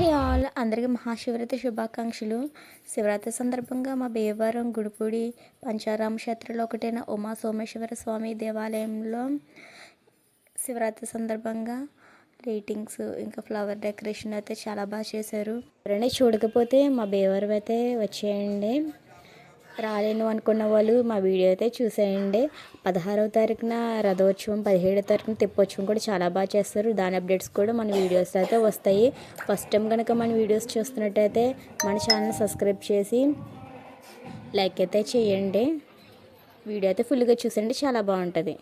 Hey all. అందరికీ మహాశివరాత్రి శుభాకాంక్షలు. శివరాత్రి సందర్భంగా మా భీమవరం గుడిపూడి పంచారామ క్షేత్రంలో ఒకటైన ఉమా సోమేశ్వర స్వామి దేవాలయంలో శివరాత్రి సందర్భంగా లైటింగ్స్ ఇంకా ఫ్లవర్ డెకరేషన్ అయితే చాలా బాగా చేశారు. ఎవరైనా చూడకపోతే మా భీమవరం అయితే వచ్చేయండి. రాలేను అనుకున్న వాళ్ళు మా వీడియో అయితే చూసేయండి. పదహారవ తారీఖున రథోత్సవం పదిహేడవ తారీఖున తెప్పోత్సవం కూడా చాలా బాగా చేస్తారు. దాని అప్డేట్స్ కూడా మన వీడియోస్ అయితే వస్తాయి. ఫస్ట్ టైం కనుక మన వీడియోస్ చూస్తున్నట్టయితే మన ఛానల్ సబ్స్క్రైబ్ చేసి లైక్ అయితే చేయండి. వీడియో అయితే ఫుల్గా చూసండి చాలా బాగుంటుంది.